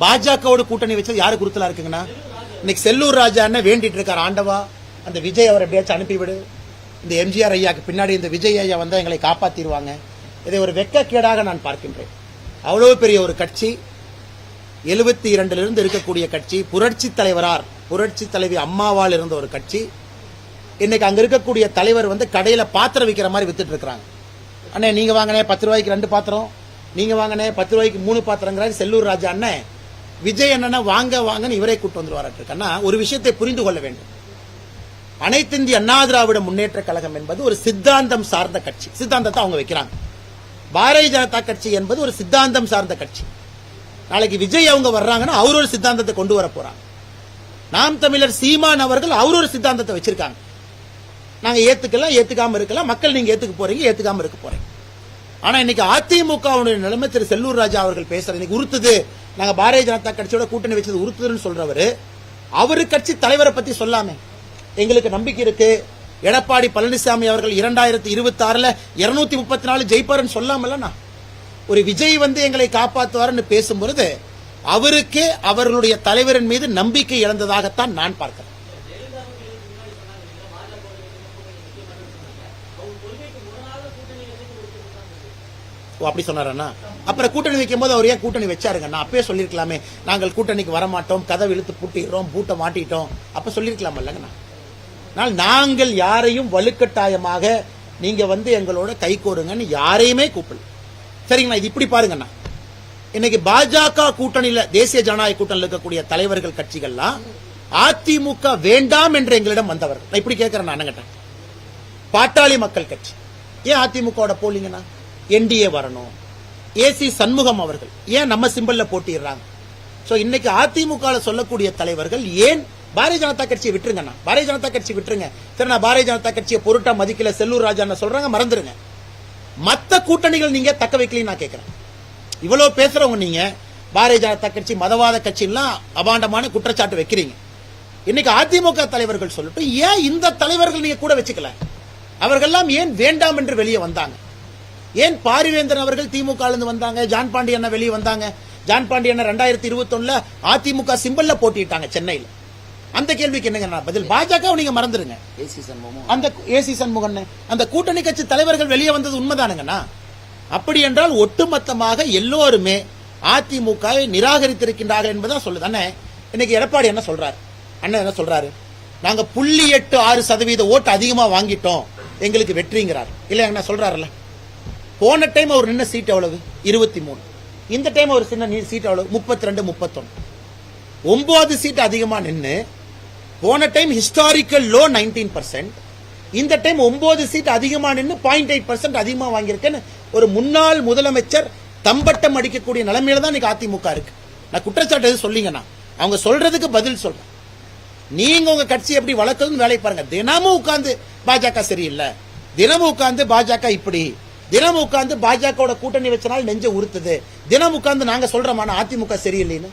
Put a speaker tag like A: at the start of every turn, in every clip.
A: பாஜகவோட கூட்டணி வச்சது யாரு குருத்தலா இருக்குங்கண்ணா? இன்னைக்கு செல்லூர் ராஜா அண்ணன் வேண்டிட்டு இருக்கார் ஆண்டவா. அந்த விஜய் அவரை எப்படியாச்சும் அனுப்பிவிடு. இந்த எம்ஜிஆர் ஐயாக்கு பின்னாடி இந்த விஜய் ஐயா வந்தால் எங்களை காப்பாத்திடுவாங்க இதை ஒரு வெட்கக்கேடாக நான் பார்க்கின்றேன். அவ்வளவு பெரிய ஒரு கட்சி எழுபத்தி இரண்டிலிருந்து இருக்கக்கூடிய கட்சி புரட்சி தலைவரார் புரட்சி தலைவி அம்மாவால் இருந்த ஒரு கட்சி. இன்னைக்கு அங்க இருக்கக்கூடிய தலைவர் வந்து கடையில பாத்திரம் விற்கிற மாதிரி வித்துட்டு இருக்கிறாங்க. அண்ணே நீங்க வாங்கினே பத்து ரூபாய்க்கு ரெண்டு பாத்திரம். நீங்க வாங்கினே பத்து ரூபாய்க்கு மூணு பாத்திரங்கிறாரு. செல்லூர் ராஜா அண்ணன் விஜய் அண்ணனை வாங்க வாங்கன்னு இவரே கூட்டு வந்துருவாரு அண்ணா ஒரு விஷயத்தை புரிந்து கொள்ள வேண்டும். அனைத்து இந்திய அண்ணா திராவிட முன்னேற்ற கழகம் என்பது ஒரு சித்தாந்தம் சார்ந்த கட்சி. சித்தாந்தத்தை அவங்க வைக்கிறாங்க. பாரதிய ஜனதா கட்சி என்பது ஒரு சித்தாந்தம் சார்ந்த கட்சி. நாளைக்கு விஜய் அவங்க வர்றாங்கன்னா அவர் ஒரு சித்தாந்தத்தை கொண்டு வர போறாங்க. நாம் தமிழர் சீமான் அவர்கள் அவர் ஒரு சித்தாந்தத்தை வச்சிருக்காங்க. நாங்கள் ஏற்றுக்கலாம் ஏற்றுக்காமல் இருக்கலாம். மக்கள் நீங்கள் ஏற்றுக்க போகிறீங்க ஏற்றுக்காமல் இருக்க போகிறீங்க ஆனால் இன்னைக்கு அதிமுகவுடைய நிலைமை திரு செல்லூர் ராஜா அவர்கள் பேசுறது இன்னைக்கு உறுத்துது. நாங்கள் பாரதிய ஜனதா கட்சியோட கூட்டணி வச்சது உறுத்துதுன்னு சொல்கிறவர் அவர் கட்சி தலைவரை பற்றி சொல்லாமே. எங்களுக்கு நம்பிக்கை இருக்கு. எடப்பாடி பழனிசாமி அவர்கள் இரண்டாயிரத்தி இருபத்தி ஆறுல இருநூத்தி முப்பத்தி நாலு ஜெயிப்பாருன்னு சொல்லாமல்லண்ணா. ஒரு விஜய் வந்து எங்களை காப்பாற்றுவாருன்னு பேசும்பொழுது அவருக்கே அவர்களுடைய தலைவரின் மீது நம்பிக்கை இழந்ததாகத்தான் நான் பார்க்கிறேன். ஓ அப்படி சொன்னாரண்ணா? அப்புறம் கூட்டணி வைக்கும் போது அவர் ஏன் கூட்டணி வச்சாருங்க? நான் அப்பயே சொல்லிருக்கலாமே நாங்கள் கூட்டணிக்கு வரமாட்டோம் கதவு இழுத்து பூட்டிடுறோம் பூட்டை மாட்டிட்டோம். அப்போ சொல்லிருக்கலாம் இல்லைங்கண்ணா. ஆனால் நாங்கள் யாரையும் வலுக்கட்டாயமாக நீங்க வந்து எங்களோட கை கோருங்கன்னு யாரையுமே கூப்பிடல. சரிங்கண்ணா இது இப்படி பாருங்கண்ணா. இன்னைக்கு பாஜக கூட்டணியில தேசிய ஜனநாயக கூட்டணியில் இருக்கக்கூடிய தலைவர்கள் கட்சிகள்லாம் அதிமுக வேண்டாம் என்று எங்களிடம் வந்தவர்கள். நான் இப்படி கேட்கிறேன் நான் பாட்டாளி மக்கள் கட்சி. ஏன் அதிமுகவோட போலீங்கண்ணா? என்டிஏ வரணும். ஏசி சண்முகம் அவர்கள். ஏன் நம்ம சிம்பல்ல போட்டிடுறாங்க? ஸோ இன்னைக்கு அதிமுக சொல்லக்கூடிய தலைவர்கள் ஏன் பாரதிய ஜனதா கட்சியை விட்டுருங்கண்ணா? பாரதிய ஜனதா கட்சி விட்டுருங்க. திருநா நான் பாரதிய ஜனதா கட்சியை பொருட்டா மதிக்கல செல்லூர் ராஜா சொல்றாங்க? மறந்துருங்க. மத்த கூட்டணிகள் நீங்க தக்க வைக்கலன்னு நான் கேட்கிறேன் இவ்வளவு பேசுறவங்க நீங்க பாரதிய ஜனதா கட்சி மதவாத கட்சிலாம் அபாண்டமான குற்றச்சாட்டு வைக்கிறீங்க. இன்னைக்கு அதிமுக தலைவர்கள் சொல்லிட்டு ஏன் இந்த தலைவர்கள் நீங்க கூட வச்சுக்கல? அவர்கள்லாம் ஏன் வேண்டாம் என்று வெளியே வந்தாங்க? ஏன் பாரிவேந்தன் அவர்கள் திமுக வந்தாங்க? ஜான் பாண்டியன் வெளியே வந்தாங்க. ஜான் பாண்டியன் ரெண்டாயிரத்தி இருபத்தி அதிமுக சிம்பல்ல போட்டிட்டாங்க சென்னையில். அந்த கேள்விக்கு என்னங்க பதில்? பாஜக நீங்க மறந்துருங்க.
B: A C Shanmugam.
A: அந்த ஏசி சண்முகன் அந்த கூட்டணி கட்சி தலைவர்கள் வெளியே வந்தது உண்மைதானுங்கண்ணா அப்படி என்றால் ஒட்டுமொத்தமாக எல்லோருமே அதிமுக வை நிராகரித்திருக்கின்றார்கள் என்பதான் சொல்லுது. அண்ணே இன்னைக்கு எடப்பாடி என்ன சொல்றாரு? அண்ணன் என்ன சொல்றாரு? நாங்க புள்ளி எட்டு ஆறு சதவீத ஓட்டு அதிகமா வாங்கிட்டோம். எங்களுக்கு வெற்றிங்கிறார். இல்ல என்ன சொல்றாருல்ல? போன டைம் அவர் நின்ன சீட் எவ்வளவு? இருபத்தி மூணு. இந்த டைம் அவர் சின்ன சீட் எவ்வளவு? முப்பத்தி ரெண்டு முப்பத்தொன்னு. ஒன்பது சீட் அதிகமாக நின்று போன time historical low nineteen percent இந்த டைம் ஒன்பது சீட் அதிகமாக நின்று பாயிண்ட் எயிட் பர்சன்ட் அதிகமாக வாங்கியிருக்கேன்னு ஒரு முன்னாள் முதலமைச்சர் தம்பட்டம் அடிக்கக்கூடிய நிலைமையில தான் இன்னைக்கு அதிமுக இருக்கு. நான் குற்றச்சாட்டு எதுவும் சொல்லிங்கண்ணா அவங்க சொல்றதுக்கு பதில் சொல்றேன். நீங்க உங்க கட்சி எப்படி வளர்க்கறதுன்னு வேலையை பாருங்க. தினமும் உட்காந்து பாஜக சரியில்லை. தினமும் உட்காந்து பாஜக இப்படி தினமும் உட்கார்ந்து பாஜகவோட கூட்டணி வச்சனால் நெஞ்ச உறுத்துது தினம் உட்கார்ந்து நாங்க சொல்றோமான அதிமுக சரியில்லைன்னு?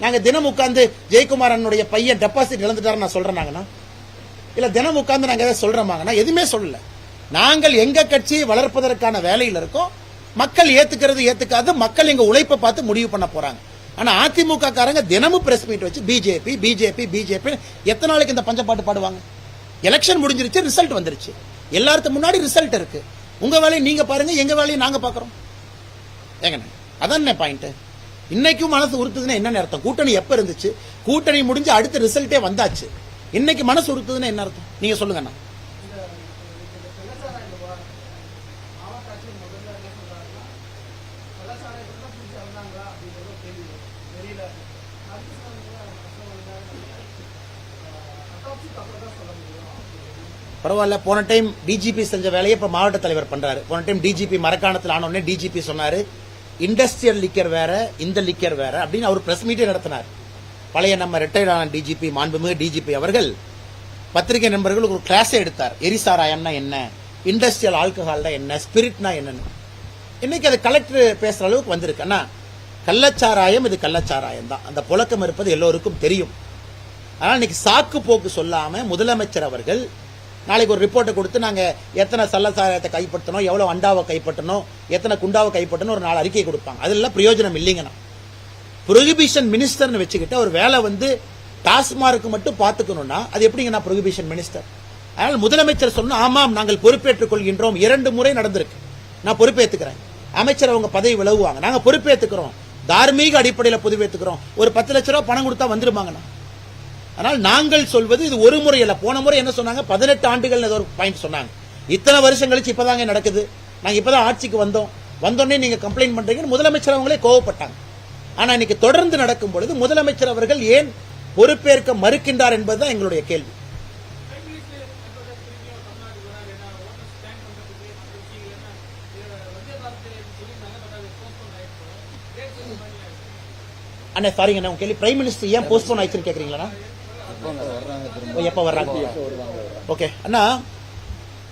A: நாங்க தினம் உட்கார்ந்து ஜெயக்குமார் அண்ணனுடைய பையன் டெபாசிட் இழந்துட்டாரு நான் சொல்றேனாங்கண்ணா? இல்ல தினம் உட்கார்ந்து நாங்க எதாவது சொல்றோமாங்கண்ணா? எதுவுமே சொல்லல. நாங்கள் எங்க கட்சியை வளர்ப்பதற்கான வேலையில் இருக்கோம் மக்கள் ஏத்துக்கிறது ஏத்துக்காது மக்கள் எங்க உழைப்பை பார்த்து முடிவு பண்ண போறாங்க. ஆனா அதிமுக காரங்க தினமும் பிரஸ் மீட் வச்சு பிஜேபி பிஜேபி பிஜேபி எத்தனை நாளைக்கு இந்த பஞ்சப்பாட்டு பாடுவாங்க? எலெக்ஷன் முடிஞ்சிருச்சு ரிசல்ட் வந்துருச்சு. எல்லாருக்கு முன்னாடி ரிசல்ட் இருக்கு. உங்க வேலையை நீங்க பாருங்க எங்க வேலையை நாங்க பாக்குறோம் ஏங்கண்ணே அதான் பாயிண்ட் இன்னைக்கும் மனசு உறுத்துதுன்னா என்ன அர்த்தம்? கூட்டணி எப்ப இருந்துச்சு? கூட்டணி முடிஞ்சு அடுத்த ரிசல்ட்டே வந்தாச்சு. இன்னைக்கு மனசு உறுத்துதுன்னா என்ன அர்த்தம்? நீங்க சொல்லுங்கண்ணா பரவாயில்ல போன டைம் டிஜிபி செஞ்ச வேலையை இப்ப மாவட்ட தலைவர் பண்றாரு. போன டைம் டிஜிபி மரக்காணத்தில் ஆனோடனே டிஜிபி சொன்னாரு இண்டஸ்ட்ரியல் லிக்கர் வேற இந்த லிக்கர் வேற அப்படின்னு அவர் பிரஸ் மீட்டே நடத்தினார். பழைய நம்ம ரிட்டையர்ட் ஆன டிஜிபி மாண்புமிகு டிஜிபி அவர்கள் பத்திரிகை நண்பர்களுக்கு ஒரு கிளாஸே எடுத்தார். எரிசாராயம்னா என்ன? இண்டஸ்ட்ரியல் ஆல்கஹால்னா என்ன? ஸ்பிரிட்னா என்னன்னு. இன்னைக்கு அது கலெக்டர் பேசுற அளவுக்கு வந்திருக்கு. அண்ணா கள்ளச்சாராயம் இது கள்ளச்சாராயம் தான். அந்த புழக்கம் இருப்பது எல்லோருக்கும் தெரியும். ஆனால் இன்னைக்கு சாக்கு போக்கு சொல்லாம முதலமைச்சர் அவர்கள் நாளைக்கு ஒரு ரிப்போர்ட்டை கொடுத்து நாங்கள் எத்தனை சல்லசாரத்தை கைப்பற்றணும் எவ்வளோ அண்டாவை கைப்பற்றணும் எத்தனை குண்டாவை கைப்பற்றணும் ஒரு நாலு அறிக்கை கொடுப்பாங்க. அதெல்லாம் பிரயோஜனம் இல்லைங்கண்ணா. ப்ரொஹிபிஷன் மினிஸ்டர்னு வச்சுக்கிட்டு ஒரு வேலை வந்து டாஸ்மார்க்கு மட்டும் பார்த்துக்கணும்னா அது எப்படிங்கண்ணா ப்ரொஹிபிஷன் மினிஸ்டர் அதனால் முதலமைச்சர் சொன்னால் ஆமாம் நாங்கள் பொறுப்பேற்றுக் கொள்கின்றோம். இரண்டு முறை நடந்திருக்கு. நான் பொறுப்பேற்றுக்கிறேன் அமைச்சர் அவங்க பதவி விலகுவாங்க. நாங்கள் பொறுப்பேற்றுக்கிறோம் தார்மீக அடிப்படையில் பொதுவேற்றுக்கிறோம் ஒரு பத்து லட்ச ரூபா பணம் கொடுத்தா வந்துருமாங்கண்ணா. ஆனால் நாங்கள் சொல்வது இது ஒரு முறை இல்லை போன முறை என்ன சொன்னாங்க? பதினெட்டு ஆண்டுகள் ஏதோ ஒரு பாயிண்ட் சொன்னாங்க. இத்தனை வருஷம் கழிச்சு இப்பதாங்க நடக்குது. நாங்க இப்பதான் ஆட்சிக்கு வந்தோம். வந்தோடனே நீங்க கம்ப்ளைண்ட் பண்ணுறீங்கன்னு முதலமைச்சர் அவங்களே கோவப்பட்டாங்க. ஆனா இன்னைக்கு தொடர்ந்து நடக்கும் பொழுது முதலமைச்சர் அவர்கள் ஏன் பொறுப்பேற்க மறுக்கின்றார் என்பதுதான் எங்களுடைய கேள்வி. அண்ணா சாரிங்க நான் உங்க கேள்வி பிரைம் மினிஸ்டர் ஏன் போஸ்ட்போன் ஆயிடுச்சுன்னு கேட்குறீங்களா எப்ப வர்றாங்க? ஓகே. அண்ணா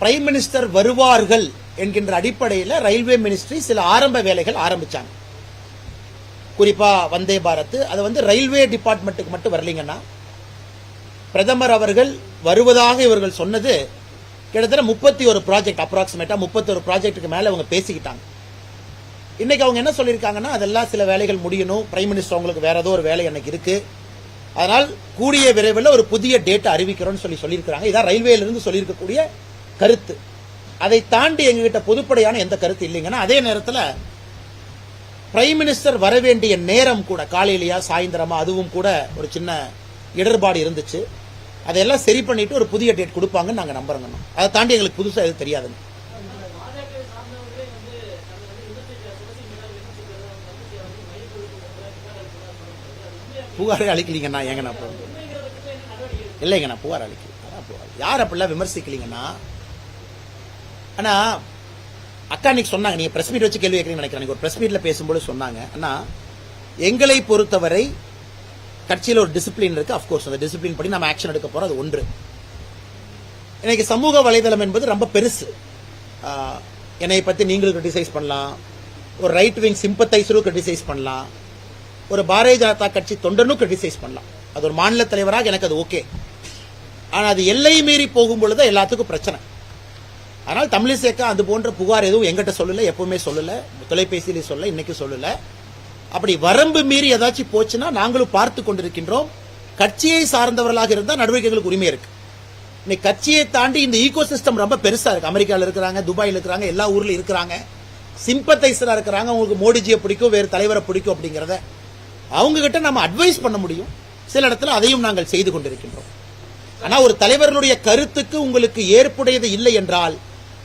A: பிரைம் மினிஸ்டர் வருவார்கள் என்கின்ற அடிப்படையில் ரயில்வே மினிஸ்ட்ரி சில ஆரம்ப வேலைகள் ஆரம்பிச்சாங்க. குறிப்பா வந்தே பாரத் அது வந்து ரயில்வே டிபார்ட்மெண்ட்டுக்கு மட்டும் வரலீங்கன்னா பிரதமர் அவர்கள் வருவதாக இவர்கள் சொன்னது கிட்டத்தட்ட முப்பத்தி ஒரு ப்ராஜெக்ட் அப்ராக்சிமேட்டா முப்பத்தி ஒரு ப்ராஜெக்ட்டுக்கு மேல அவங்க பேசிக்கிட்டாங்க. இன்னைக்கு அவங்க என்ன சொல்லியிருக்காங்கன்னா அதெல்லாம் சில வேலைகள் முடியணும். பிரைம் மினிஸ்டர் அவங்களுக்கு வேற ஏதோ ஒரு வேலை எனக்கு இருக்கு. அதனால் கூடிய விரைவில் ஒரு புதிய டேட்டை அறிவிக்கிறோம்னு சொல்லி சொல்லியிருக்கிறாங்க. இதான் ரயில்வேலிருந்து சொல்லியிருக்கக்கூடிய கருத்து. அதை தாண்டி எங்ககிட்ட பொதுப்படையான எந்த கருத்து இல்லைங்கன்னா அதே நேரத்தில் பிரைம் மினிஸ்டர் வரவேண்டிய நேரம் கூட காலையிலையா சாயந்தரமா அதுவும் கூட ஒரு சின்ன இடர்பாடு இருந்துச்சு. அதையெல்லாம் சரி பண்ணிட்டு ஒரு புதிய டேட் கொடுப்பாங்கன்னு நாங்கள் நம்புறோங்கண்ணா அதை தாண்டி எங்களுக்கு புதுசாக எதுவும் தெரியாதுங்க. புகாரே அளிக்கலீங்கண்ணா ஏங்கண்ணா போ இல்லைங்கண்ணா புகார் அளிக்கல. புகார். யார் அப்படிலாம் விமர்சிக்கலீங்கண்ணா அண்ணா அக்கா இன்னைக்கு சொன்னாங்க நீங்க பிரஸ் மீட் வச்சு கேள்வி நினைக்கிறேன். ஒரு பிரஸ் மீட்ல பேசும்போது சொன்னாங்க. அண்ணா எங்களை பொறுத்தவரை கட்சியில் ஒரு டிசிப்ளின் இருக்கு. அஃப்கோர்ஸ் அந்த டிசிப்ளின் படி நம்ம ஆக்ஷன் எடுக்க போறோம். அது ஒன்று. இன்னைக்கு சமூக வலைதளம் என்பது ரொம்ப பெருசு. என்னை பத்தி நீங்களும் கிரிட்டிசைஸ் பண்ணலாம். ஒரு ரைட் விங் சிம்பத்தைஸரும் கிரிட்டிசைஸ் பண்ணலாம். ஒரு பாரதிய ஜனதா கட்சி தொண்டனும் கிரிட்டிசைஸ் பண்ணலாம். அது ஒரு மாநில தலைவராக எனக்கு அது ஓகே ஆனால் அது எல்லை மீறி போகும் பொழுது எல்லாத்துக்கும் பிரச்சனை. ஆனால் தமிழிசேக்கா அது போன்ற புகார் எதுவும் எங்கிட்ட சொல்லலை எப்பவுமே சொல்லலை. தொலைபேசியில் சொல்ல இன்னைக்கு சொல்லலை. அப்படி வரம்பு மீறி ஏதாச்சும் போச்சுன்னா நாங்களும் பார்த்து கொண்டிருக்கின்றோம். கட்சியை சார்ந்தவர்களாக இருந்தால் நடவடிக்கைகளுக்கு உரிமை இருக்கு. இன்னைக்கு கட்சியை தாண்டி இந்த ஈகோ சிஸ்டம் ரொம்ப பெருசா இருக்கு. அமெரிக்காவில் இருக்கிறாங்க துபாயில் இருக்கிறாங்க எல்லா ஊர்ல இருக்கிறாங்க. சிம்பத்தைசரா இருக்கிறாங்க. உங்களுக்கு மோடிஜியை பிடிக்கும் வேறு தலைவரை பிடிக்கும் அப்படிங்கிறத. அவங்ககிட்ட நம்ம அட்வைஸ் பண்ண முடியும். சில இடத்துல அதையும் நாங்கள் செய்து கொண்டிருக்கின்றோம். ஆனால் ஒரு தலைவர்களுடைய கருத்துக்கு உங்களுக்கு ஏற்புடையது இல்லை என்றால்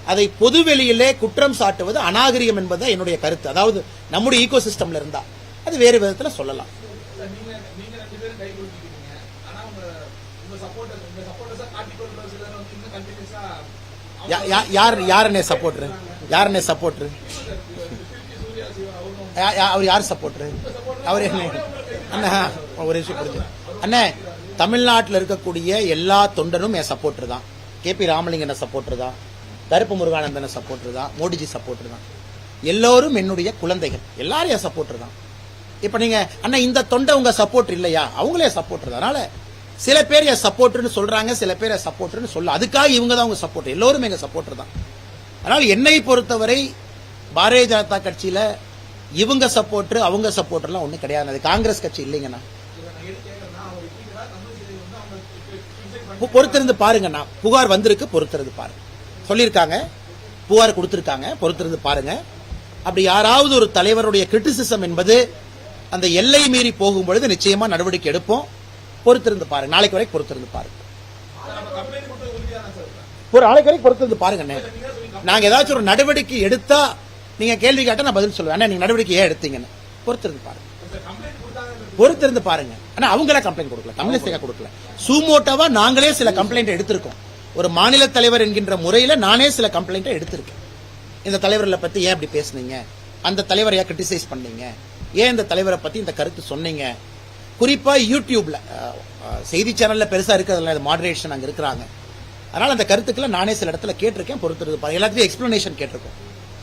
A: அதை பொதுவெளியிலே குற்றம் சாட்டுவது அநாகரிகம் என்பது என்னுடைய கருத்து. அதாவது நம்முடைய ஈகோ சிஸ்டம்ல இருந்தா அது வேறு விதத்தில் சொல்லலாம். யா- யா- யார் யார் சப்போர்ட்ரு யார் சப்போர்ட்ரு யா- யா- அவர் யார் சப்போர்ட்ரு அவர் என்ன அண்ணா ஒரு விஷயம் புரிஞ்சு அண்ணே தமிழ்நாட்டில் இருக்கக்கூடிய எல்லா தொண்டனும் என் சப்போர்டர் தான். கே பி ராமலிங்கன சப்போர்டர் தான். கருப்பு முருகானந்தன சப்போர்டர் தான். மோடிஜி சப்போர்டர் தான். எல்லோரும் என்னுடைய குழந்தைகள். எல்லாரும் என் சப்போர்ட்டர் தான். இப்போ நீங்கள் அண்ணா இந்த தொண்டை உங்கள் சப்போர்ட் இல்லையா? அவங்களே சப்போர்டர் அதனால சில பேர் என் சப்போர்ட்னு சொல்கிறாங்க சில பேர் என் சப்போர்ட்னு சொல்ல. அதுக்காக இவங்க தான் உங்கள் சப்போர்ட் எல்லோரும் எங்கள் சப்போர்ட்டர் தான். அதனால் என்னை பொறுத்தவரை பாரதிய ஜனதா கட்சியில் இவங்க சப்போர்ட் அவங்க சப்போர்ட்லாம் ஒன்றும் கிடையாது. அது காங்கிரஸ் கட்சி இல்லைங்கண்ணா. பொறுத்திருந்து பாருங்கண்ணா. புகார் வந்திருக்கு பொறுத்திருந்து பாருங்க. சொல்லியிருக்காங்க புகார் கொடுத்துருக்காங்க பொறுத்திருந்து பாருங்க. அப்படி யாராவது ஒரு தலைவருடைய கிரிட்டிசிசம் என்பது அந்த எல்லை மீறி போகும் பொழுது நிச்சயமா நடவடிக்கை எடுப்போம். பொறுத்திருந்து பாருங்க. நாளைக்கு வரைக்கும் பொறுத்திருந்து பாருங்க. ஒரு நாளைக்கு வரைக்கும் பொறுத்திருந்து பாருங்கண்ணே. நாங்க ஏதாச்சும் ஒரு நடவடிக்கை எடுத்தா நீங்க கேள்வி கேட்டா நான் பதில் சொல்லுவேன். அண்ணா நீங்க நடவடிக்கை ஏன் எடுத்தீங்கன்னு? பொறுத்திருந்து பாருங்க. பொறுத்திருந்து பாருங்க. ஆனா அவங்களே கம்ப்ளைண்ட் கொடுக்கல. தமிழிசைக்கா கொடுக்கல. சூமோட்டோவா நாங்களே சில கம்ப்ளைண்ட் எடுத்திருக்கோம். ஒரு மாநில தலைவர் என்கின்ற முறையில நானே சில கம்ப்ளைண்ட் எடுத்திருக்கேன். இந்த தலைவர்களை பத்தி ஏன் இப்படி பேசுனீங்க? அந்த தலைவரை ஏன் கிரிட்டிசைஸ் பண்ணீங்க? ஏன் இந்த தலைவரை பத்தி இந்த கருத்து சொன்னீங்க? குறிப்பா யூடியூப்ல செய்தி சேனல்ல பெருசா இருக்கிறதுல மாடரேஷன் அங்க இருக்கிறாங்க. அதனால அந்த கருத்துக்களை நானே சில இடத்துல கேட்டிருக்கேன் பொறுத்திருந்து பாருங்க. எல்லாத்தையும் எக்ஸ்பிளனேஷன் கேட்டிருக்கோம்.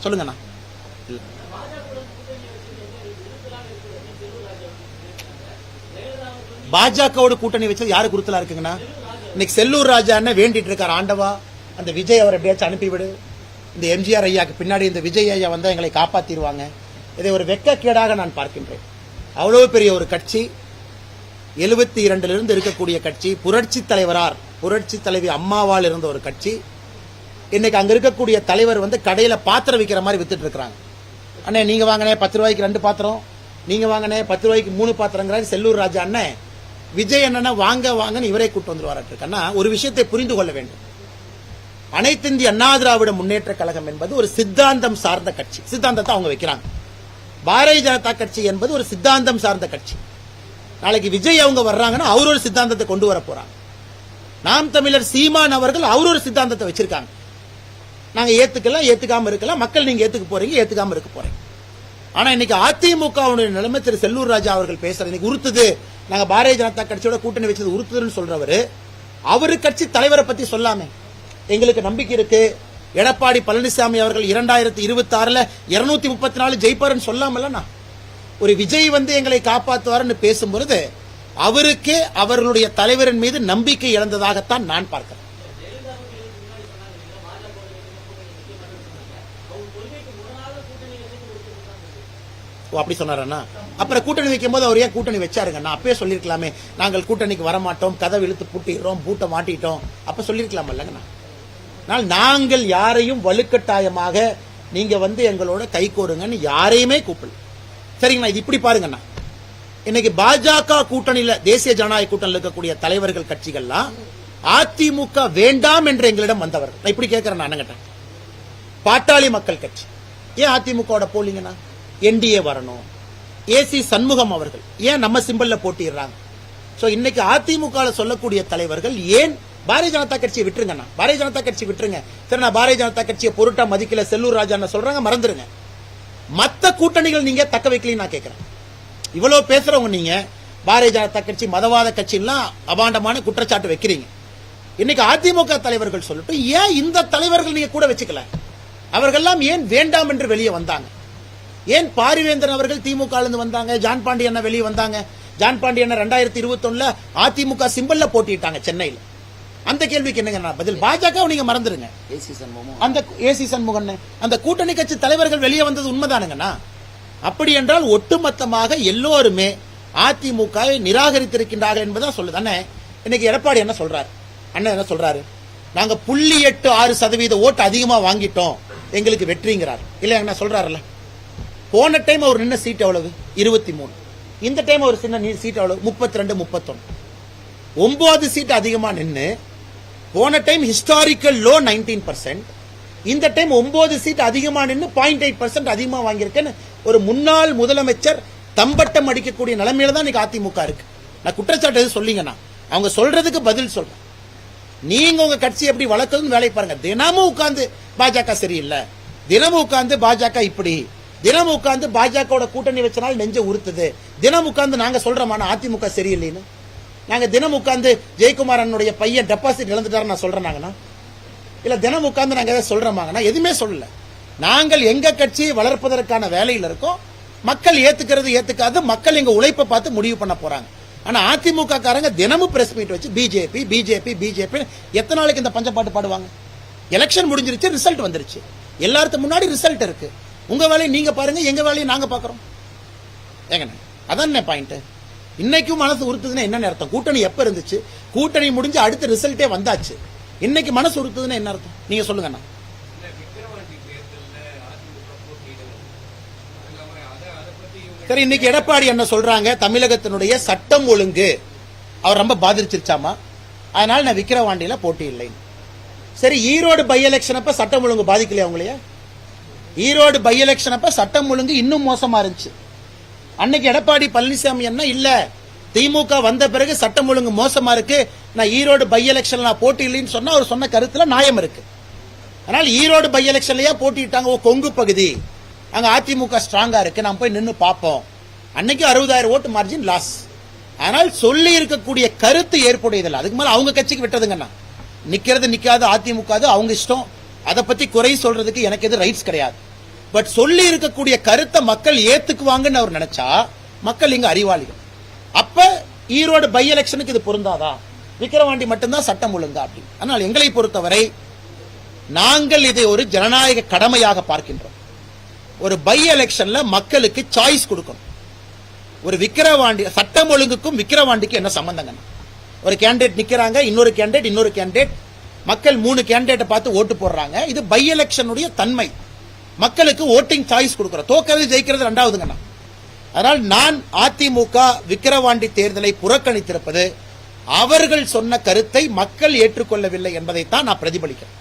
A: சொல்லுங்கண்ணா. பாஜகவோட கூட்டணி வச்சது யாரு குருத்தலா இருக்குங்கண்ணா? இன்னைக்கு செல்லூர் ராஜா என்ன வேண்டிட்டு இருக்காரு ஆண்டவா. அந்த விஜய் அவர் எப்படியாச்சும் அனுப்பிவிடு. இந்த எம்ஜிஆர் ஐயாக்கு பின்னாடி இந்த விஜய் ஐயா வந்தால் எங்களை காப்பாத்திடுவாங்க இதை ஒரு வெக்கக்கேடாக நான் பார்க்கின்றேன். அவ்வளவு பெரிய ஒரு கட்சி எழுபத்தி இரண்டிலிருந்து இருக்கக்கூடிய கட்சி புரட்சி தலைவரார் புரட்சி தலைவி அம்மாவால் இருந்த ஒரு கட்சி. இன்னைக்கு அங்க இருக்கக்கூடிய தலைவர் வந்து கடையில பாத்திரம் விற்கிற மாதிரி வித்துட்டு இருக்கிறாங்க. அண்ணே நீங்க வாங்கினே பத்து ரூபாய்க்கு ரெண்டு பாத்திரம். நீங்க வாங்கினே பத்து ரூபாய்க்கு மூணு பாத்திரங்கிறாரு செல்லூர் ராஜா அண்ணன் விஜய் என்னன்னா வாங்க வாங்கன்னு இவரே கூட்டு வந்துருவாராட்டு ஒரு விஷயத்தை புரிந்து கொள்ள வேண்டும். அனைத்து இந்திய அண்ணா திராவிட முன்னேற்ற கழகம் என்பது ஒரு சித்தாந்தம் சார்ந்த கட்சி. சித்தாந்தத்தை அவங்க வைக்கிறாங்க. பாரதிய ஜனதா கட்சி என்பது ஒரு சித்தாந்தம் சார்ந்த கட்சி. நாளைக்கு விஜய் அவங்க வர்றாங்கன்னா அவர் ஒரு சித்தாந்தத்தை கொண்டு வர போறாங்க. நாம் தமிழர் சீமான் அவர்கள் அவர் ஒரு சித்தாந்தத்தை வச்சிருக்காங்க. நாங்க ஏத்துக்கலாம் ஏத்துக்காம இருக்கலாம். மக்கள் நீங்க ஏத்துக்க போறீங்க ஏத்துக்காம இருக்க போறீங்க. ஆனா இன்னைக்கு அதிமுகவுடைய நிலைமை திரு செல்லூர் ராஜா அவர்கள் பேசுறது இன்னைக்கு உறுத்துது. நாங்க பாரதிய ஜனதா கட்சியோட கூட்டணி வச்சது உறுத்துதுன்னு சொல்றவரு. அவரு கட்சி தலைவரை பத்தி சொல்லாமே. எங்களுக்கு நம்பிக்கை இருக்கு. எடப்பாடி பழனிசாமி அவர்கள் இரண்டாயிரத்தி இருபத்தி ஆறுல இருநூத்தி முப்பத்தி நாலு ஜெயிப்பாருன்னு சொல்லாமல்லண்ணா. ஒரு விஜய் வந்து எங்களை காப்பாற்றுவார்னு பேசும்பொழுது அவருக்கு அவர்களுடைய தலைவரின் மீது நம்பிக்கை இழந்ததாகத்தான் நான் பார்க்கிறேன். ஓ அப்படி சொன்னாரண்ணா? அப்புறம் கூட்டணி வைக்கும் போது அவர் ஏன் கூட்டணி வச்சாருங்கண்ணா அப்பயே சொல்லிருக்கலாமே நாங்கள் கூட்டணிக்கு வரமாட்டோம் கதவு இழுத்து பூட்டிடுறோம் பூட்டை மாட்டிட்டோம். அப்போ சொல்லியிருக்கலாம் இல்லைங்கண்ணா ஆனால் நாங்கள் யாரையும் வலுக்கட்டாயமாக நீங்க வந்து எங்களோட கை கோருங்கன்னு யாரையுமே கூப்பிடல. சரிங்கண்ணா இது இப்படி பாருங்கண்ணா. இன்னைக்கு பாஜக கூட்டணியில் தேசிய ஜனநாயக கூட்டணியில் இருக்கக்கூடிய தலைவர்கள் கட்சிகள்லாம் அதிமுக வேண்டாம் என்று எங்களிடம் வந்தவர்கள். நான் இப்படி கேட்கிறேன் நான் பாட்டாளி மக்கள் கட்சி. ஏன் அதிமுகவோட போலீங்கண்ணா? என்டிஏ வரணும். ஏசி சண்முகம் அவர்கள். ஏன் நம்ம சிம்பிள்ல போட்டிடுறாங்க ஸோ இன்னைக்கு அதிமுக சொல்லக்கூடிய தலைவர்கள் ஏன் பாரதிய ஜனதா கட்சியை விட்டுருங்கண்ணா? பாரதிய ஜனதா கட்சி விட்டுருங்க. சரி நான் பாரதிய ஜனதா கட்சியை பொருட்டா மதிக்கல செல்லூர் ராஜா சொல்றாங்க? மறந்துருங்க. மத்த கூட்டணிகள் நீங்க தக்க வைக்கலன்னு நான் கேட்கிறேன் இவ்வளவு பேசுறவங்க நீங்க பாரதிய ஜனதா கட்சி மதவாத கட்சிலாம் அபாண்டமான குற்றச்சாட்டு வைக்கிறீங்க. இன்னைக்கு அதிமுக தலைவர்கள் சொல்லட்டும் ஏன் இந்த தலைவர்கள் நீங்க கூட வச்சுக்கல? அவர்கள்லாம் ஏன் வேண்டாம் என்று வெளியே வந்தாங்க? ஏன் பாரிவேந்தன் அவர்கள் திமுக வந்தாங்க? ஜான் பாண்டியன் வெளியே வந்தாங்க. ஜான் பாண்டியன் ரெண்டாயிரத்தி இருபத்தி அதிமுக சிம்பல்ல போட்டிட்டாங்க சென்னையில். அந்த கேள்விக்கு என்னங்க பதில்? பாஜக நீங்க மறந்துருங்க. அந்த ஏசி சண்முகன் அந்த கூட்டணி கட்சி தலைவர்கள் வெளியே வந்தது உண்மைதானுங்கண்ணா அப்படி என்றால் ஒட்டுமொத்தமாக எல்லோருமே அதிமுக நிராகரித்திருக்கின்றார்கள் என்பதான் சொல்லுது. அண்ணே இன்னைக்கு எடப்பாடி என்ன சொல்றாரு? அண்ணன் என்ன சொல்றாரு? நாங்க புள்ளி எட்டு ஆறு சதவீத ஓட்டு அதிகமா வாங்கிட்டோம். எங்களுக்கு வெற்றிங்கிறார். இல்ல என்ன சொல்றாருல்ல? போன டைம் அவர் நின்ன சீட் எவ்வளவு? இருபத்தி மூணு. இந்த டைம் அவர் சின்ன சீட் எவ்வளவு? முப்பத்தி ரெண்டு முப்பத்தொன்னு. ஒன்பது சீட் அதிகமா நின்று போன time historical low nineteen percent இந்த டைம் ஒன்பது சீட் அதிகமா நின்று பாயிண்ட் எயிட் பர்சன்ட் அதிகமா வாங்கியிருக்கேன்னு ஒரு முன்னாள் முதலமைச்சர் தம்பட்டம் அடிக்கக்கூடிய நிலைமையில தான் இன்னைக்கு அதிமுக இருக்கு. நான் குற்றச்சாட்டு எதுவும் சொல்லிங்கண்ணா அவங்க சொல்றதுக்கு பதில் சொல்றேன். நீங்க உங்க கட்சி எப்படி வளர்க்கணும்னு வேலையை பாருங்க. தினமும் உட்கார்ந்து பாஜக சரியில்லை. தினமும் உட்கார்ந்து பாஜக இப்படி. தினமும் உட்காந்து பாஜகவோட கூட்டணி வச்சனால நெஞ்ச உறுத்துது. தினம் உட்காந்து நாங்க சொல்றோமான அதிமுக சரியில்லைன்னு. நாங்க தினம் உட்கார்ந்து ஜெயக்குமார் அண்ணனுடைய பையன் டெபாசிட் இழந்துட்டாரு நான் சொல்றேனாங்கண்ணா இல்ல தினம் உட்காந்து நாங்க எதாவது சொல்றோமாங்கண்ணா எதுவுமே சொல்லல. நாங்கள் எங்க கட்சியை வளர்ப்பதற்கான வேலையில இருக்கோம். மக்கள் ஏத்துக்கிறது ஏத்துக்காது. மக்கள் எங்க உழைப்பை பார்த்து முடிவு பண்ண போறாங்க. ஆனா அதிமுக காரங்க தினமும் பிரஸ் மீட் வச்சு பிஜேபி பிஜேபி பிஜேபி எத்தனை நாளைக்கு இந்த பஞ்சப்பாட்டு பாடுவாங்க? எலெக்ஷன் முடிஞ்சிருச்சு ரிசல்ட் வந்துருச்சு. எல்லாத்துக்கு முன்னாடி ரிசல்ட் இருக்கு. உங்க வேலையை நீங்க பாருங்க எங்க வேலையை நாங்க பாக்குறோம் ஏங்கண்ணே அதான் பாயிண்ட் இன்னைக்கும் மனசு உறுத்துதுன்னா என்ன அர்த்தம்? கூட்டணி எப்ப இருந்துச்சு? கூட்டணி முடிஞ்சு அடுத்த ரிசல்ட்டே வந்தாச்சு. இன்னைக்கு மனசு உறுத்துதுன்னா என்ன அர்த்தம்? நீங்க சொல்லுங்கண்ணா சரி இன்னைக்கு எடப்பாடி என்ன சொல்றாங்க? தமிழகத்தினுடைய சட்டம் ஒழுங்கு. அவர் ரொம்ப பாதிச்சிருச்சாமா அதனால நான் விக்கிரவாண்டியில போட்டி இல்லை. சரி ஈரோடு பை எலெக்ஷன் அப்ப சட்டம் ஒழுங்கு பாதிக்கலையா உங்களையே? ஈரோடு பை எலெக்ஷன் அப்ப சட்டம் ஒழுங்கு இன்னும் மோசமா இருந்துச்சு. அன்னைக்கு எடப்பாடி பழனிசாமி என்ன இல்ல திமுக வந்த பிறகு சட்டம் ஒழுங்கு மோசமா இருக்கு நான் ஈரோடு பை எலெக்ஷன் நான் போட்டி இல்லைன்னு சொன்னா அவர் சொன்ன கருத்துல நியாயம் இருக்கு. அதனால ஈரோடு பை எலெக்ஷன்லயே போட்டிட்டாங்க ஓ கொங்கு பகுதி. அங்க அதிமுக ஸ்ட்ராங்கா இருக்கு நான் போய் நின்னு பார்ப்போம். அன்னைக்கு அறுபதாயிரம் ஓட்டு மார்ஜின் லாஸ் ஆனால் சொல்லி இருக்கக்கூடிய கருத்து ஏற்புடையதில்லை. அதுக்கு மேல அவங்க கட்சிக்கு விட்டதுங்கண்ணா நிக்கிறது நிக்காது அதிமுக அவங்க இஷ்டம். அதை பத்தி குறை சொல்றதுக்கு எனக்கு எது ரைட்ஸ் கிடையாது. பட் சொல்லி இருக்கக்கூடிய கருத்தை மக்கள் ஏத்துக்குவாங்கன்னு அவர் நினைச்சா மக்கள் இங்க அறிவாளிகள். அப்ப ஈரோடு பை எலெக்ஷனுக்கு இது பொருந்தாதா? விக்கிரவாண்டி மட்டும்தான் சட்டம் ஒழுங்கா அப்படி ஆனால் எங்களை பொறுத்தவரை நாங்கள் இதை ஒரு ஜனநாயக கடமையாக பார்க்கின்றோம். ஒரு பை எலெக்ஷன்ல மக்களுக்கு சாய்ஸ் கொடுக்கணும். ஒரு விக்கிரவாண்டி சட்டம் ஒழுங்குக்கும் விக்கிரவாண்டிக்கும் என்ன சம்பந்தங்க? ஒரு கேண்டிடேட் நிக்கிறாங்க இன்னொரு கேண்டிடேட் இன்னொரு கேண்டிடேட் மக்கள் மூணு கேண்டிடேட்டை பார்த்து ஓட்டு போடுறாங்க. இது பை எலெக்ஷனுடைய தன்மை. மக்களுக்கு ஓட்டிங் சாய்ஸ் கொடுக்கிறோம். தோக்கிறது ஜெயிக்கிறது ரெண்டாவதுங்கண்ணா. அதனால் நான் அதிமுக விக்கிரவாண்டி தேர்தலை புறக்கணித்திருப்பது அவர்கள் சொன்ன கருத்தை மக்கள் ஏற்றுக்கொள்ளவில்லை என்பதைத்தான் நான் பிரதிபலிக்கிறேன்.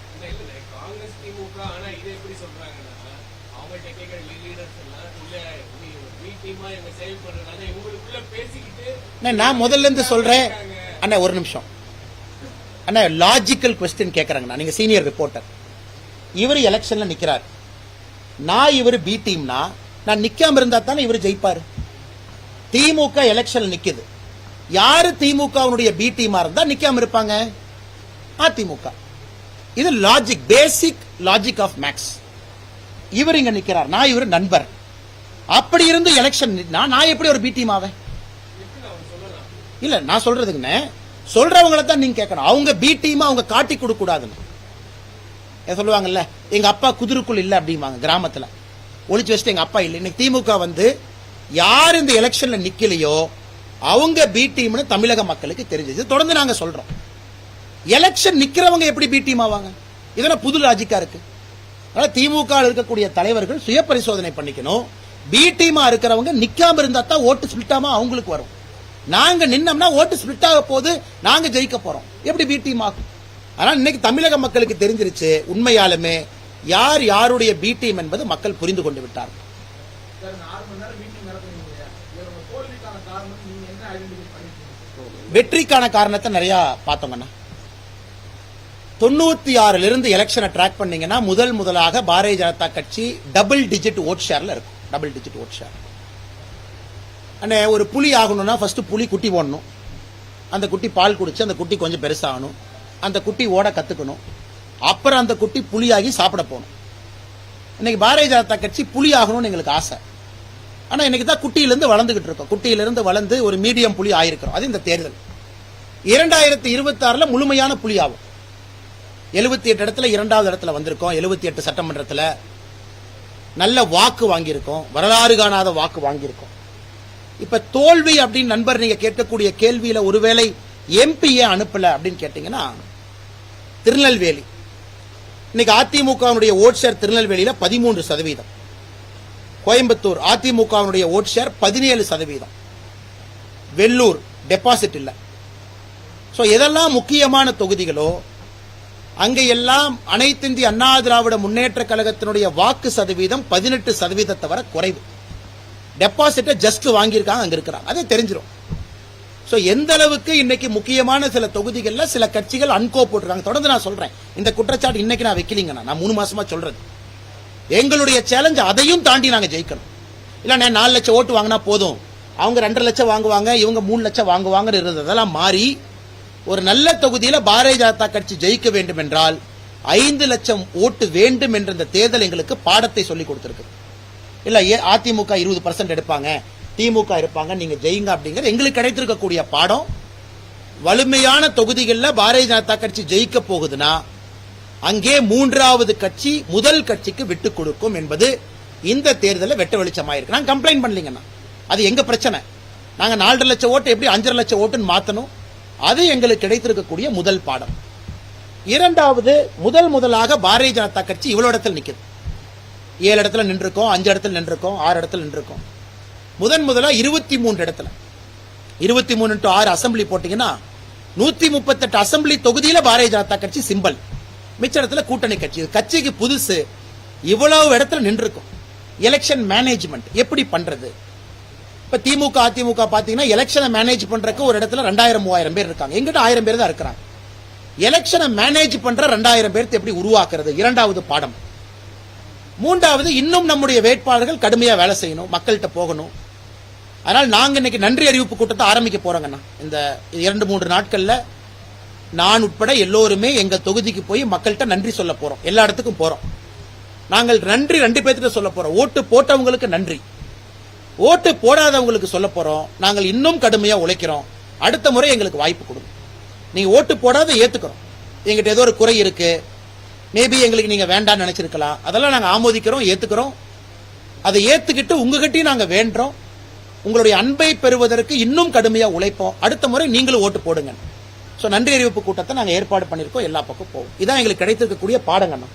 A: நான் முதல்ல இருந்து சொல்றேன். அண்ணா ஒரு நிமிஷம். அண்ணா லாஜிக்கல் கொஸ்டின் கேக்குறாங்கண்ணா. நீங்க சீனியர் ரிப்போர்ட்டர் இவர் எலெக்ஷன்ல நிக்கிறார். நான் இவர் பி டீம்னா நான் நிக்காம இருந்தா தானே இவர் ஜெயிப்பாரு? திமுக எலெக்ஷன் நிக்குது. யாரு திமுகவுடைய பி டீமா இருந்தா நிக்காம இருப்பாங்க? அதிமுக. இது logic basic logic of maths இவர் இங்க நிக்கிறார். நான் இவர் நண்பர். அப்படி இருந்து எலெக்ஷன் நான் எப்படி ஒரு பி டீம் ஆவேன்? இல்ல நான் சொல்றதுக்குன்னு சொல்றவங்கள தான் நீங்க கேட்கணும். அவங்க பி டீமா அவங்க காட்டி கொடுக்க கூடாதுன்னு. சொல்லுவாங்கல்ல எங்கள் அப்பா குதிருக்குள் இல்லை அப்படிம்பாங்க கிராமத்தில். ஒழிச்சு வச்சுட்டு எங்கள் அப்பா இல்லை. இன்னைக்கு திமுக வந்து யார் இந்த எலெக்ஷனில் நிற்கலையோ அவங்க பி டீம்னு தமிழக மக்களுக்கு தெரிஞ்சது. தொடர்ந்து நாங்கள் சொல்கிறோம் எலெக்ஷன் நிற்கிறவங்க எப்படி பி டீம் ஆவாங்க? இதெல்லாம் புது லாஜிக்காக இருக்கு. அதனால் திமுக இருக்கக்கூடிய தலைவர்கள் சுய பரிசோதனை பண்ணிக்கணும் பி டீமா இருக்கிறவங்க நிக்காம இருந்தா தான் ஓட்டு ஸ்பிளிட்டாமா அவங்களுக்கு வரும். நாங்க நின்னோம்னா ஓட்டு ஸ்பிளிட் ஆக போது நாங்க ஜெயிக்க போறோம். எப்படி பி டீம் ஆகும்? ஆனா இன்னைக்கு தமிழக மக்களுக்கு தெரிஞ்சிருச்சு உண்மையாலுமே யார் யாருடைய பி டீம் என்பது மக்கள் புரிந்து கொண்டு விட்டார் வெற்றிக்கான காரணத்தை நிறைய பார்த்தோங்கண்ணா தொண்ணூத்தி ஆறுல இருந்து எலெக்ஷனை ட்ராக் பண்ணீங்கன்னா முதல் முதலாக பாரதிய ஜனதா கட்சி டபுள் டிஜிட் ஓட் ஷேர்ல இருக்கும். டபுள் டிஜிட் ஓட் ஷேர் அண்ணே ஒரு புலி ஆகணும்னா ஃபர்ஸ்ட் புலி குட்டி போடணும். அந்த குட்டி பால் குடிச்சு அந்த குட்டி கொஞ்சம் பெருசாகணும். அந்த குட்டி ஓட கத்துக்கணும். அப்புறம் அந்த குட்டி புலியாகி சாப்பிட போகணும். இன்னைக்கு பாரதிய ஜனதா கட்சி புலி ஆகணும்னு எங்களுக்கு ஆசை. ஆனா இன்னைக்கு தான் குட்டியிலிருந்து வளர்ந்துகிட்டு இருக்கோம். குட்டியிலிருந்து வளர்ந்து ஒரு மீடியம் புலி ஆயிருக்கிறோம். அது இந்த தேர்தல். இரண்டாயிரத்தி இருபத்தி ஆறுல முழுமையான புலி ஆகும் எழுபத்தி எட்டு இடத்துல இரண்டாவது இடத்துல வந்திருக்கோம். எழுபத்தி எட்டு சட்டமன்றத்தில் நல்ல வாக்கு வாங்கியிருக்கோம். வரலாறு காணாத வாக்கு வாங்கியிருக்கோம். இப்ப தோல்வி அப்படின்னு நண்பர் நீங்க கேட்கக்கூடிய கேள்வியில ஒருவேளை எம்பிஏ அனுப்பல அப்படின்னு கேட்டீங்கன்னா திருநெல்வேலி. இன்னைக்கு அதிமுகவுடைய ஓட் ஷேர் திருநெல்வேலியில பதிமூன்று சதவீதம். கோயம்புத்தூர் அதிமுகவுடைய ஓட் ஷேர் பதினேழு சதவீதம். வெள்ளூர் டெபாசிட் இல்லை. ஸோ எதெல்லாம் முக்கியமான தொகுதிகளோ அங்கே எல்லாம் அனைத்திந்திய அண்ணா திராவிட முன்னேற்ற கழகத்தினுடைய வாக்கு சதவீதம் பதினெட்டு சதவீதத்தை வர குறைவு. டெபாசிட்டை ஜஸ்ட் வாங்கியிருக்காங்க அங்கே இருக்கிறாங்க. அதே தெரிஞ்சிடும் சோ எந்த அளவுக்கு இன்னைக்கு முக்கியமான சில தொகுதிகளில் சில கட்சிகள் அன்கோ போட்டிருக்காங்க. தொடர்ந்து நான் சொல்றேன். இந்த குற்றச்சாட்டு இன்னைக்கு நான் வைக்கலீங்கண்ணா நான். மூணு மாசமா சொல்றது. எங்களுடைய சேலஞ்ச் அதையும் தாண்டி நாங்க ஜெயிக்கணும். இல்ல நான் நாலு லட்சம் ஓட்டு வாங்கினா போதும். அவங்க ரெண்டரை லட்சம் வாங்குவாங்க இவங்க மூணு லட்சம் வாங்குவாங்கன்னு இருந்ததெல்லாம் மாறி ஒரு நல்ல தொகுதியில பாரதிய ஜனதா கட்சி ஜெயிக்க வேண்டும் என்றால் ஐந்து லட்சம் ஓட்டு வேண்டும் என்ற இந்த தேர்தல் எங்களுக்கு பாடத்தை சொல்லி கொடுத்திருக்கு. இல்ல அதிமுக இருபது பர்சன்ட் எடுப்பாங்க. திமுக இருப்பாங்க நீங்க ஜெயிங்க அப்படிங்கிற எங்களுக்கு கிடைத்திருக்கக்கூடிய பாடம். வலிமையான தொகுதிகளில் பாரதிய ஜனதா கட்சி ஜெயிக்க போகுதுன்னா அங்கே மூன்றாவது கட்சி முதல் கட்சிக்கு விட்டு கொடுக்கும் என்பது இந்த தேர்தலில் வெட்ட வெளிச்சமாயிருக்கு நான் கம்ப்ளைண்ட் பண்ணலீங்கண்ணா. அது எங்க பிரச்சனை? நாங்க நாலரை லட்சம் ஓட்டு எப்படி அஞ்சரை லட்சம் ஓட்டுன்னு மாத்தணும்? அது எங்களுக்கு கிடைத்திருக்கக்கூடிய முதல் பாடம். இரண்டாவது முதல் முதலாக பாரதிய ஜனதா கட்சி இவ்வளவு இடத்துல நிற்குது ஏழு இடத்துல நின்றுருக்கோம் அஞ்சு இடத்துல நின்றுருக்கோம் ஆறு இடத்துல நின்றுருக்கோம். முதன் முதலா இருபத்தி மூன்று இடத்துல. இருபத்தி மூணு டு ஆறு அசம்பிளி போட்டீங்கன்னா நூத்தி முப்பத்தெட்டு அசம்பிளி தொகுதியில பாரதிய ஜனதா கட்சி சிம்பல் மிச்ச இடத்துல கூட்டணி கட்சி. இது கட்சிக்கு புதுசு. இவ்வளவு இடத்துல நின்றுருக்கும். எலெக்ஷன் மேனேஜ்மெண்ட் எப்படி பண்றது? இப்ப திமுக அதிமுக பாத்தீங்கன்னா எலெக்ஷனை மேனேஜ் பண்றதுக்கு ஒரு இடத்துல ரெண்டாயிரம் மூவாயிரம் பேர் இருக்காங்க. எங்கிட்ட ஆயிரம் பேர் தான் இருக்கிறாங்க. எலெக்ஷனை மேனேஜ் பண்ற ரெண்டாயிரம் பேர்த்து எப்படி உருவாக்குறது? இரண்டாவது பாடம். மூன்றாவது இன்னும் நம்முடைய வேட்பாளர்கள் கடுமையா வேலை செய்யணும். மக்கள்கிட்ட போகணும். அதனால் நாங்கள் இன்னைக்கு நன்றி அறிவிப்பு கூட்டத்தை ஆரம்பிக்க போறோங்கண்ணா இந்த இரண்டு மூன்று நாட்களில் நான் உட்பட எல்லோருமே எங்கள் தொகுதிக்கு போய் மக்கள்கிட்ட நன்றி சொல்ல போகிறோம் எல்லா இடத்துக்கும் போகிறோம் நாங்கள் நன்றி ரெண்டு பேர்த்திட்ட சொல்ல போகிறோம் ஓட்டு போட்டவங்களுக்கு நன்றி. ஓட்டு போடாதவங்களுக்கு சொல்ல போகிறோம் நாங்கள் இன்னும் கடுமையாக உழைக்கிறோம். அடுத்த முறை எங்களுக்கு வாய்ப்பு கொடுங்க. நீங்கள் ஓட்டு போடாத ஏற்றுக்கிறோம் எங்கிட்ட ஏதோ ஒரு குறை இருக்கு. மேபி எங்களுக்கு நீங்க வேண்டாம்னு நினைச்சிருக்கலாம். அதெல்லாம் நாங்கள் ஆமோதிக்கிறோம் ஏத்துக்கிறோம். அதை ஏத்துக்கிட்டு உங்ககிட்டயும் நாங்கள் வேண்டோம். உங்களுடைய அன்பை பெறுவதற்கு இன்னும் கடுமையா உழைப்போம். அடுத்த முறை நீங்களும் ஓட்டு போடுங்க. சோ நன்றி அறிவிப்பு கூட்டத்தை நாங்க ஏற்பாடு பண்ணிருக்கோம் எல்லா பக்கம் போவோம். இதான் எங்களுக்கு கிடைத்திருக்கக்கூடிய பாடங்கண்ணா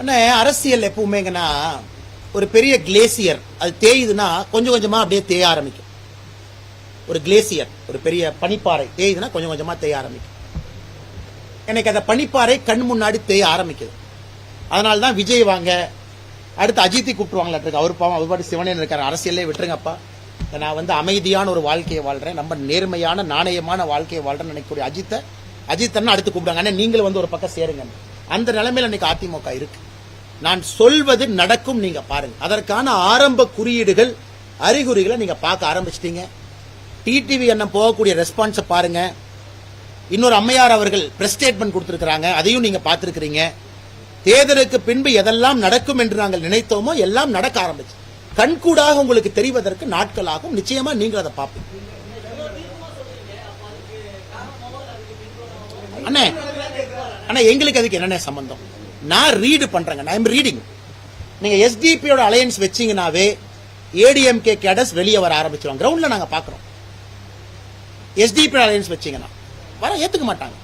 A: அண்ணே. அரசியல் எப்பவுமேங்கன்னா ஒரு பெரிய கிளேசியர். அது தேயுதுன்னா கொஞ்சம் கொஞ்சமா அப்படியே தேய ஆரம்பிக்கும். ஒரு கிளேசியர் ஒரு பெரிய பனிப்பாறை தேயுதுன்னா கொஞ்சம் கொஞ்சமா தேய ஆரம்பிக்கும். எனக்கு அந்த பனிப்பாறை கண் முன்னாடி தேய ஆரம்பிக்குது. அதனால தான் விஜய் வாங்க அடுத்து அஜித்தை கூப்பிட்டுவாங்களாட்டு அவர் பாவம் அவர் பாட்டு சிவனேன்னு இருக்காரு. அரசியலே விட்டுருங்கப்பா. நான் வந்து அமைதியான ஒரு வாழ்க்கையை வாழ்றேன். நம்ம நேர்மையான நாணயமான வாழ்க்கையை வாழ்றேன்னு நினைக்கக்கூடிய அஜித்தை அஜித்தன்னு அடுத்து கூப்பிடுவாங்க ஆனால் நீங்களும் வந்து ஒரு பக்கம் சேருங்க அந்த நிலைமையில் இன்னைக்கு அதிமுக இருக்கு. நான் சொல்வது நடக்கும் நீங்க பாருங்க. அதற்கான ஆரம்ப குறியீடுகள் அறிகுறிகளை நீங்க பார்க்க ஆரம்பிச்சிட்டீங்க. டிடிவி அண்ணன் போகக்கூடிய ரெஸ்பான்ஸை பாருங்க. இன்னொரு அம்மையார் அவர்கள் பிரஸ் ஸ்டேட்மெண்ட் கொடுத்திருக்கிறாங்க. அதையும் நீங்க பார்த்திருக்கிறீங்க. தேர்தலுக்கு பின்பு எதெல்லாம் நடக்கும் என்று நாங்கள் நினைத்தோமோ எல்லாம் நடக்க ஆரம்பிச்சு. கண்கூடாக உங்களுக்கு தெரிவதற்கு நாட்களாகும். நிச்சயமா நீங்கள் அதை பார்ப்பீங்க. அண்ணே அண்ணா எங்களுக்கு அதுக்கு என்னென்ன சம்பந்தம்? நான் ரீடு பண்றேங்க. நான் ரீடிங் நீங்க எஸ்டிபியோட அலையன்ஸ் வச்சீங்கன்னாவே ஏடிஎம்கே கேடஸ் வெளியே வர ஆரம்பிச்சிருவாங்க. கிரவுண்ட்ல நாங்க பாக்குறோம் எஸ்டிபி அலையன்ஸ் வச்சிங்கன்னா வர ஏற்றுக்க மாட்டாங்க.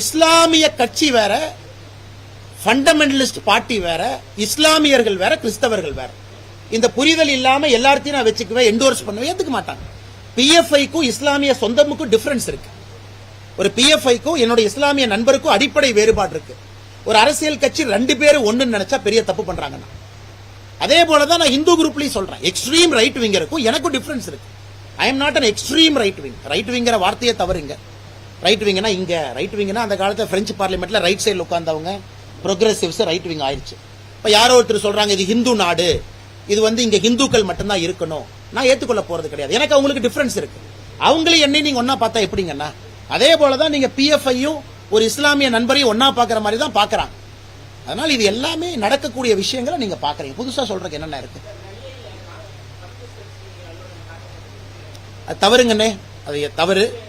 A: இஸ்லாமிய கட்சி வேற ஃபண்டமெண்டலிஸ்ட் பார்ட்டி வேற இஸ்லாமியர்கள் வேற கிறிஸ்தவர்கள் வேற. இந்த புரிதல் இல்லாம எல்லாத்தையும் நான் வச்சுக்குவேன் என்டோர்ஸ் பண்ணுவேன் ஏத்துக்க மாட்டாங்க. பிஎஃப்ஐக்கும் இஸ்லாமிய சொந்தமுக்கும் டிஃபரன்ஸ் இருக்கு. ஒரு பிஎஃப்ஐக்கும் என்னுடைய இஸ்லாமிய நண்பருக்கும் அடிப்படை வேறுபாடு இருக்கு. ஒரு அரசியல் கட்சி ரெண்டு பேரும் ஒண்ணுன்னு நினைச்சா பெரிய தப்பு பண்றாங்கன்னா. அதே போல தான் நான் இந்து குரூப்லயும் சொல்றேன். எக்ஸ்ட்ரீம் ரைட் விங்கருக்கும் எனக்கும் டிஃபரன்ஸ் இருக்கு. I am not an extreme right wing right விங்கிற வார்த்தையே தவறுங்க. ரைட் விங்னா இங்க ரைட் விங்னா அந்த காலத்தில் பிரெஞ்சு பார்லிமெண்ட்ல ரைட் சைடில் உட்கார்ந்தவங்க ப்ரோக்ரஸிவ்ஸ் ரைட் விங் ஆயிடுச்சு இப்போ யாரோ ஒருத்தர் சொல்றாங்க இது ஹிந்து நாடு. இது வந்து இங்க ஹிந்துக்கள் மட்டும்தான் இருக்கணும். நான் ஏத்துக்கொள்ள போறது கிடையாது. எனக்கு அவங்களுக்கு டிஃபரன்ஸ் இருக்கு. அவங்களையும் என்னை நீங்க ஒன்னா பார்த்தா எப்படிங்கண்ணா அதே போலதான் நீங்க பிஎஃப்ஐயும் ஒரு இஸ்லாமிய நண்பரையும் ஒன்னா பாக்குற மாதிரி தான் பாக்குறாங்க அதனால இது எல்லாமே நடக்கக்கூடிய விஷயங்களை நீங்க பாக்குறீங்க புதுசா சொல்றதுக்கு என்னென்ன இருக்கு? அது தவறுங்கண்ணே. அது தவறு.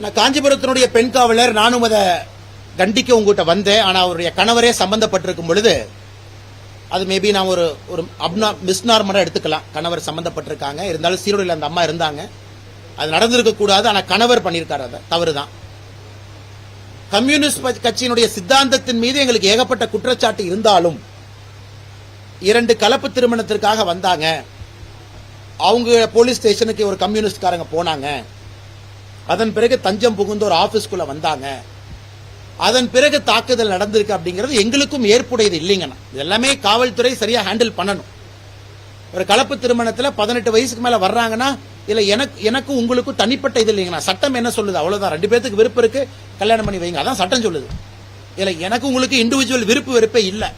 A: நான் காஞ்சிபுரத்தினுடைய பெண் காவலர். நானும் அதை கண்டிக்க உங்ககிட்ட வந்தேன். ஆனா அவருடைய கணவரே சம்பந்தப்பட்டிருக்கும் பொழுது அது மேபி நான் ஒரு ஒரு அப்னா மிஸ்நார்மரா எடுத்துக்கலாம். கணவர் சம்பந்தப்பட்டிருக்காங்க. இருந்தாலும் சீரோடையில் அந்த அம்மா இருந்தாங்க. அது நடந்திருக்க கூடாது ஆனா கணவர் பண்ணியிருக்காரு அதை. தவறுதான். கம்யூனிஸ்ட் கட்சியினுடைய சித்தாந்தத்தின் மீது எங்களுக்கு ஏகப்பட்ட குற்றச்சாட்டு இருந்தாலும் இரண்டு கலப்பு திருமணத்திற்காக வந்தாங்க. அவங்க போலீஸ் ஸ்டேஷனுக்கு ஒரு கம்யூனிஸ்ட்காரங்க போனாங்க. அதன் பிறகு தஞ்சம் புகுந்து ஒரு ஆஃபீஸ்க்குள்ளே வந்தாங்க. அதன் பிறகு தாக்குதல் நடந்திருக்கு அப்படிங்கிறது எங்களுக்கும் ஏற்புடையது இல்லைங்கண்ணா. எல்லாமே காவல்துறை சரியா ஹேண்டில் பண்ணணும். ஒரு கலப்பு திருமணத்துல பதினெட்டு வயசுக்கு மேல வர்றாங்கன்னா இல்லை எனக்கு எனக்கும் உங்களுக்கும் தனிப்பட்ட இது இல்லைங்களா? சட்டம் என்ன சொல்லுது? அவ்வளோதான் ரெண்டு பேர்த்துக்கு விருப்பம் இருக்கு. கல்யாணம் பண்ணி வைங்க. அதான் சட்டம் சொல்லுது. இல்லை எனக்கு உங்களுக்கு இண்டிவிஜுவல் விருப்பு வெறுப்பே இல்லை.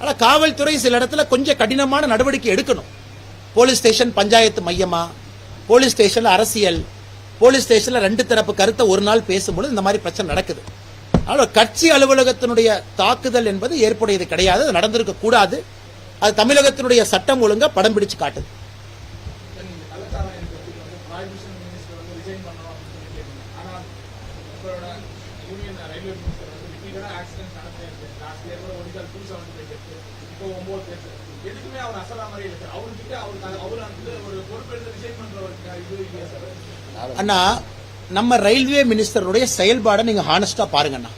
A: ஆனால் காவல்துறை சில இடத்துல கொஞ்சம் கடினமான நடவடிக்கை எடுக்கணும். போலீஸ் ஸ்டேஷன் பஞ்சாயத்து மையமா? போலீஸ் ஸ்டேஷன்ல அரசியல். போலீஸ் ஸ்டேஷன்ல ரெண்டு தரப்பு கருத்தை ஒரு நாள் பேசும்பொழுது இந்த மாதிரி பிரச்சனை நடக்குது. ஆனால் கட்சி அலுவலகத்தினுடைய தாக்குதல் என்பது ஏற்புடையது கிடையாது. அது நடந்திருக்க கூடாது அது தமிழகத்தினுடைய சட்டம் ஒழுங்கா படம் பிடிச்சு காட்டுது
B: நீங்க கள்ளச்சாராயம் பத்தி வந்து ப்ராஹிபிஷன் மினிஸ்டர் வந்து ரிசைன் பண்ணணும் அப்படின்னு சொல்லி கேட்டீங்க ஆனா உங்களோட யூனியன் ரயில்வே மினிஸ்டர் வந்து ரிப்பீட்டடா ஆக்சிடென்ட் நடந்தே இருக்கு லாஸ்ட் இயர் கூட ஒடிசால் டூ செவன்டி ஃபைவ் டெத்து இப்போ ஒன்பது டெத்து எதுக்குமே அவர் அசலா மாதிரி இருக்கு அவர்கிட்ட அவருக்கு அவர் வந்து ஒரு பொறுப்பெடுத்து ரிசைன் பண்றவருக்கு இது இல்லையா சார்
A: அண்ணா நம்ம ரயில்வே மினிஸ்டருடைய செயல்பாடை நீங்க ஹானஸ்டா பாருங்கண்ணா.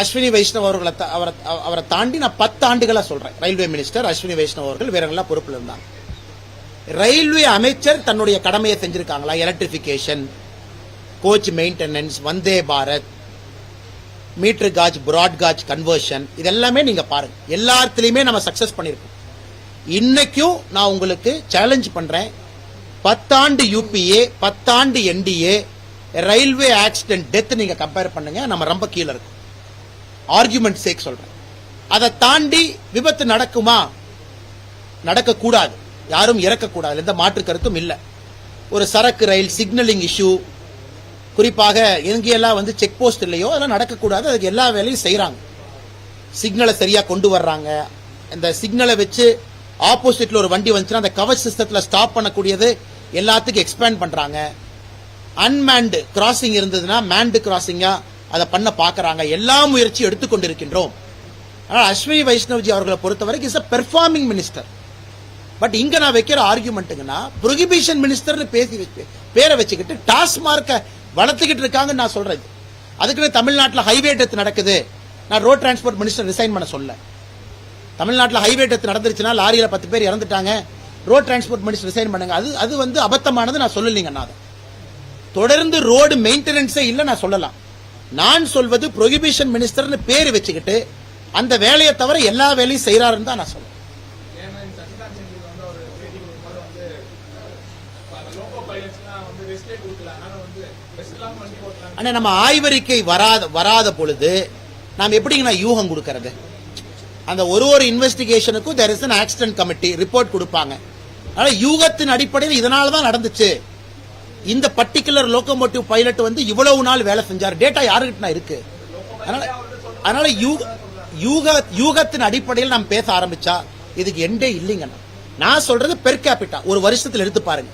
A: அஸ்வினி வைஷ்ணவ் அவர்களை அவரை அவரை தாண்டி நான் பத்து ஆண்டுகளா சொல்றேன். ரயில்வே மினிஸ்டர் அஸ்வினி வைஷ்ணவ் அவர்கள் வேற எல்லாம் இருந்தாங்க. ரயில்வே அமைச்சர் தன்னுடைய கடமையை செஞ்சிருக்காங்களா? Electrification coach maintenance Vande Bharat meter gauge broad gauge conversion இதெல்லாமே நீங்க பாருங்க. எல்லாத்துலயுமே நம்ம சக்சஸ் பண்ணிருக்கோம். இன்னைக்கும் நான் உங்களுக்கு சேலஞ்ச் பண்றேன். பத்தாண்டு யூபிஏ பத்தாண்டு என்டிஏ ரயில்வே ஆக்சிடென்ட் டெத் நீங்க கம்பேர் பண்ணுங்க. நம்ம ரொம்ப கீழே இருக்கும். ஆர்குமெண்ட் சேக் சொல்றேன். அதை தாண்டி விபத்து நடக்குமா? நடக்கக்கூடாது. யாரும் இறக்கக்கூடாது. எந்த மாற்று கருத்தும் இல்லை. ஒரு சரக்கு ரயில் சிக்னலிங் இஷ்யூ குறிப்பாக எங்கெல்லாம் வந்து செக் போஸ்ட் இல்லையோ அதெல்லாம் நடக்கக்கூடாது. அதுக்கு எல்லா வேலையும் செய்கிறாங்க சிக்னலை சரியாக கொண்டு வர்றாங்க. இந்த சிக்னலை வச்சு ஆப்போசிட்ல ஒரு வண்டி வந்துச்சுன்னா அந்த கவர் சிஸ்டத்தில் ஸ்டாப் பண்ணக்கூடியது எல்லாத்துக்கும் எக்ஸ்பேண்ட் பண்ணுறாங்க அன்மேன்டு கிராசிங் இருந்ததுன்னா மேண்டு கிராசிங்காக அதை பண்ண பார்க்குறாங்க எல்லா முயற்சியும் எடுத்துக்கொண்டிருக்கின்றோம். ஆனால் அஸ்வினி வைஷ்ணவ்ஜி அவர்களை பொறுத்தவரைக்கும் is a performing minister but இங்க நான் வைக்கிற ஆர்குமெண்ட்டுங்கன்னா ப்ரொஹிபிஷன் மினிஸ்டர்னு பேசி வச்சு பேரை வச்சுக்கிட்டு டாஸ்மார்க்கை வளர்த்துக்கிட்டு இருக்காங்கன்னு நான் சொல்றது. அதுக்குன்னு தமிழ்நாட்டில் ஹைவே டெத் நடக்குது. நான் ரோட் டிரான்ஸ்போர்ட் மினிஸ்டர் ரிசைன் பண்ண சொல்ல. தமிழ்நாட்டில் ஹைவே டெத் நடந்துருச்சுன்னா லாரியில் பத்து பேர் இறந்துட்டாங்க. ரோட் டிரான்ஸ்போர்ட் மினிஸ்டர் ரிசைன் பண்ணுங்க. அது அது வந்து அபத்தமானது நான் சொல்லலைங்க நான் அதை. தொடர்ந்து ரோடு மெயின்டெனன்ஸே இல்லை நான் சொல்லலாம். நான் சொல்வது ப்ரொஹிபிஷன் மினிஸ்டர்னு பேர் வச்சுக்கிட்டு அந்த வேலையை தவிர எல்லா வேலையும் செய்யறாருன்னு தான் நான் சொல்றேன்
B: ஏன்னா இந்த சசிகாந்த் செந்தில் வந்து அவர் பேட்டி கொடுக்கும்போது வந்து அந்த லோகோ பைலட்ஸ்லாம் வந்து ரெஸ்டே கொடுக்கல அதனால வந்து ரெஸ்ட் இல்லாம
A: ஆனால் நம்ம ஆய்வறிக்கை வராத வராத பொழுது நாம் எப்படிங்க நான் யூகம் கொடுக்கறது? அந்த ஒரு ஒரு இன்வெஸ்டிகேஷனுக்கும் there is an accident committee report கொடுப்பாங்க. அதனால யூகத்தின் அடிப்படையில் இதனால தான் நடந்துச்சு. இந்த பர்டிகுலர் லோக்கோமோட்டிவ் பைலட் வந்து இவ்வளவு நாள் வேலை செஞ்சார். டேட்டா யாருக்கிட்ட இருக்கு? அதனால அதனால யூக யூக யூகத்தின் அடிப்படையில் நாம் பேச ஆரம்பிச்சா இதுக்கு எண்டே இல்லைங்கண்ணா. நான் சொல்றது பெர் கேபிட்டா ஒரு வருஷத்தில் எடுத்து பாருங்க.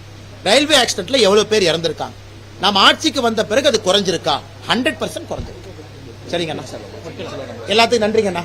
A: ரயில்வே ஆக்சிடென்ட்ல எவ்வளவு பேர் இறந்திருக்காங்க. நாம் ஆட்சிக்கு வந்த பிறகு அது குறைஞ்சிருக்கா? ஹண்ட்ரட் பர்சன்ட் குறைஞ்சிருக்கு. சரிங்கண்ணா. சார் எல்லாத்துக்கும் நன்றிங்கண்ணா.